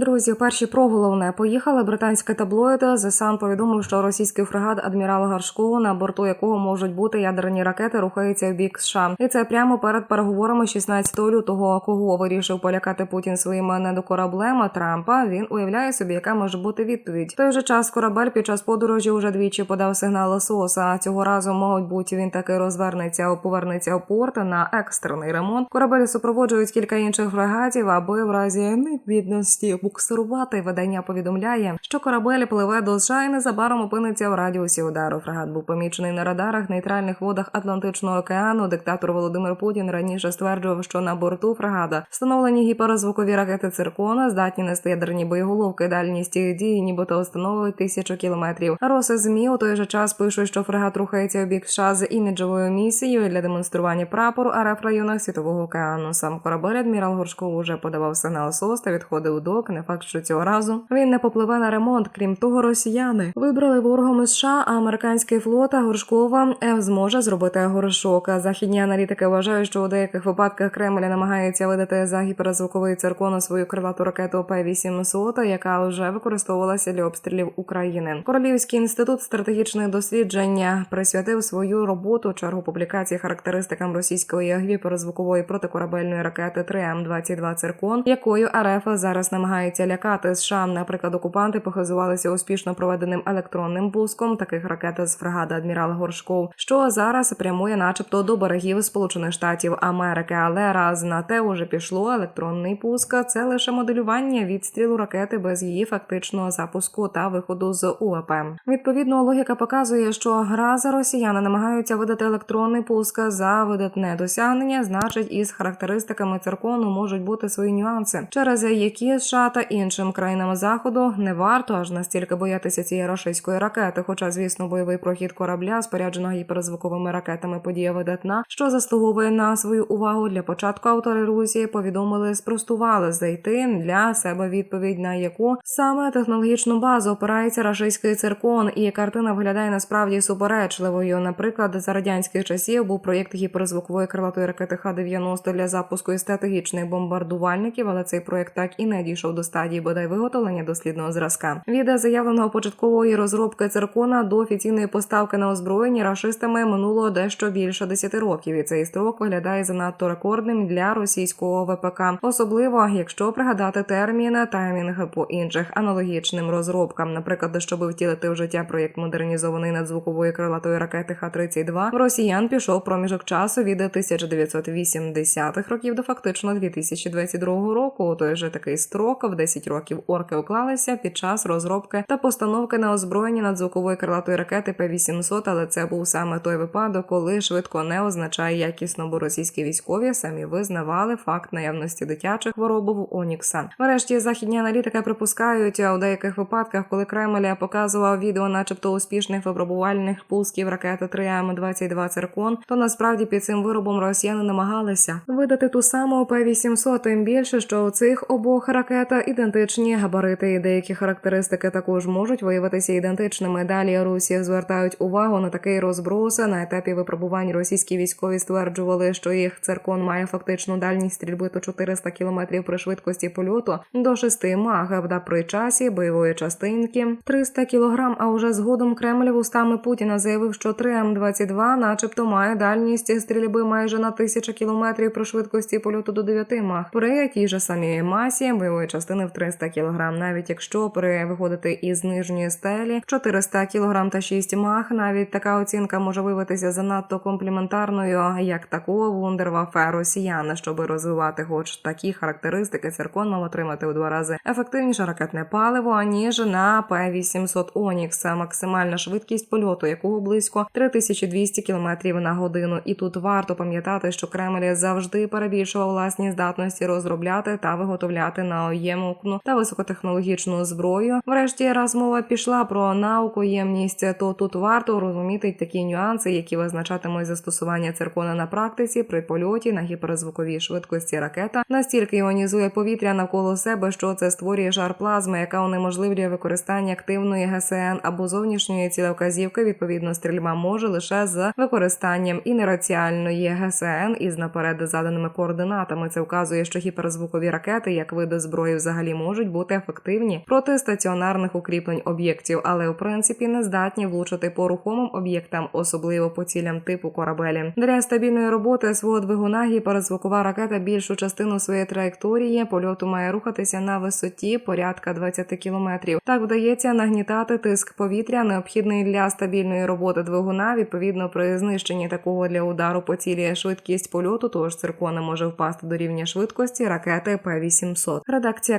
Друзі, перші про головне поїхали британське таблоїд. The Sun повідомив, що російський фрегат адмірала Гаршкову, на борту якого можуть бути ядерні ракети, рухається в бік США. І це прямо перед переговорами 16 лютого. Кого вирішив полякати Путін своїм недокораблем Трампа? Він уявляє собі, яка може бути відповідь. В той же час корабель під час подорожі уже двічі подав сигнал СОСа. Цього разу, мабуть, він таки розвернеться, повернеться в порт на екстрений ремонт. Корабель супроводжують кілька інших фрегатів, аби в разі необхідності буксирувати. Видання повідомляє, що корабель пливе до США і незабаром опиниться в радіусі удару. Фрегат був помічений на радарах нейтральних водах Атлантичного океану. Диктатор Володимир Путін раніше стверджував, що на борту фрегата встановлені гіперзвукові ракети циркона, здатні нести ядерні боєголовки. Дальність їх дії, нібито встановлюють тисячу кілометрів. Роси змі у той же час пишуть, що фрегат рухається у бік США з іміджовою місією для демонстрування прапору РФ районах світового океану. Сам корабель адмірал Горшков уже подавав сигнал СОС та відходив у док. Не факт, що цього разу він не попливе на ремонт. Крім того, росіяни вибрали ворогом США, а американський флот Горшкова Ф зможе зробити горшок. Західні аналітики вважають, що у деяких випадках Кремль намагається видати за гіперзвуковий циркон свою крилату ракету П-800, яка вже використовувалася для обстрілів України. Королівський інститут стратегічних досліджень присвятив свою роботу чергу публікації характеристикам російської гіперзвукової протикорабельної ракети 3М-22 циркон, якою РФ зараз намагається лякати США. Наприклад, окупанти похизувалися успішно проведеним електронним пуском таких ракет з фрегата адмірал Горшков, що зараз прямує, начебто, до берегів Сполучених Штатів Америки. Але раз на те уже пішло електронний пуск. Це лише моделювання відстрілу ракети без її фактичного запуску та виходу з УАП. Відповідно, логіка показує, що раз росіяни намагаються видати електронний пуск за видатне досягнення, значить, із характеристиками циркону можуть бути свої нюанси, через які США та іншим країнам заходу не варто аж настільки боятися цієї рашистської ракети. Хоча, звісно, бойовий прохід корабля, спорядженого гіперзвуковими ракетами, подія видатна, що заслуговує на свою увагу для початку автори Русії повідомили, спростували знайти для себе відповідь, на яку саме технологічну базу опирається рашистський циркон, і картина виглядає насправді суперечливою. Наприклад, за радянських часів був проєкт гіперзвукової крилатої ракети Х-90 для запуску із стратегічних бомбардувальників, але цей проєкт так і не дійшов до стадії бодай виготовлення дослідного зразка. Від заявленого початкової розробки циркона до офіційної поставки на озброєння рашистами минуло дещо більше 10 років, і цей строк виглядає занадто рекордним для російського ВПК, особливо якщо пригадати термін таймінг по інших аналогічним розробкам. Наприклад, щоб втілити в життя проєкт модернізованої надзвукової крилатої ракети Х-32, в росіян пішов проміжок часу від 1980-х років до фактично 2022 року. Той же такий строк в 10 років орки уклалися під час розробки та постановки на озброєння надзвукової крилатої ракети П-800, але це був саме той випадок, коли швидко не означає якісно, бо російські військові самі визнавали факт наявності дитячих хвороб в Онікса. Врешті західні аналітики припускають у деяких випадках, коли Кремль показував відео, начебто успішних випробувальних пусків ракети 3М-22 циркон, то насправді під цим виробом росіяни намагалися видати ту саму П-800, тим більше, що у цих обох ракет ідентичні габарити і деякі характеристики також можуть виявитися ідентичними. Далі Русі звертають увагу на такий розброс. На етапі випробувань російські військові стверджували, що їх циркон має фактичну дальність стрільби до 400 км при швидкості польоту до 6 мах, да при часі бойової частинки 300 кг, А уже згодом Кремль вустами Путіна заявив, що 3М22 начебто має дальність стрільби майже на 1000 км при швидкості польоту до 9 мах. При тій же самій масі бойової частини в 300 кг. Навіть якщо при виходити із нижньої стелі 400 кг та 6 мах, навіть така оцінка може виявитися занадто компліментарною, як такого вундервафе росіян, щоб розвивати хоч такі характеристики, циркон мав отримати у два рази ефективніше ракетне паливо аніж на П-800 Онікс. Максимальна швидкість польоту, якого близько 3200 км на годину. І тут варто пам'ятати, що Кремль завжди перебільшував власні здатності розробляти та виготовляти наоємокну та високотехнологічну зброю. Врешті раз мова пішла про наукоємність, то тут варто розуміти такі нюанси, які визначатимуть застосування циркона на практиці при польоті на гіперзвуковій швидкості ракета настільки іонізує повітря навколо себе, що це створює жар плазми, яка унеможливлює використання активної ГСН або зовнішньої цілевказівки. Відповідно, стрільба може лише з використанням інерціальної ГСН із наперед заданими координатами. Це вказує, що гіперзвукові ракети, як види зброї взагалі взагалі можуть бути ефективні проти стаціонарних укріплень об'єктів, але в принципі не здатні влучити по рухомим об'єктам, особливо по цілям типу корабелі. Для стабільної роботи свого двигуна гіперзвукова ракета більшу частину своєї траєкторії польоту має рухатися на висоті порядка 20 кілометрів. Так вдається нагнітати тиск повітря, необхідний для стабільної роботи двигуна. Відповідно, при знищенні такого для удару по цілі швидкість польоту, тож циркон не може впасти до рівня швидкості ракети П-800. Редакція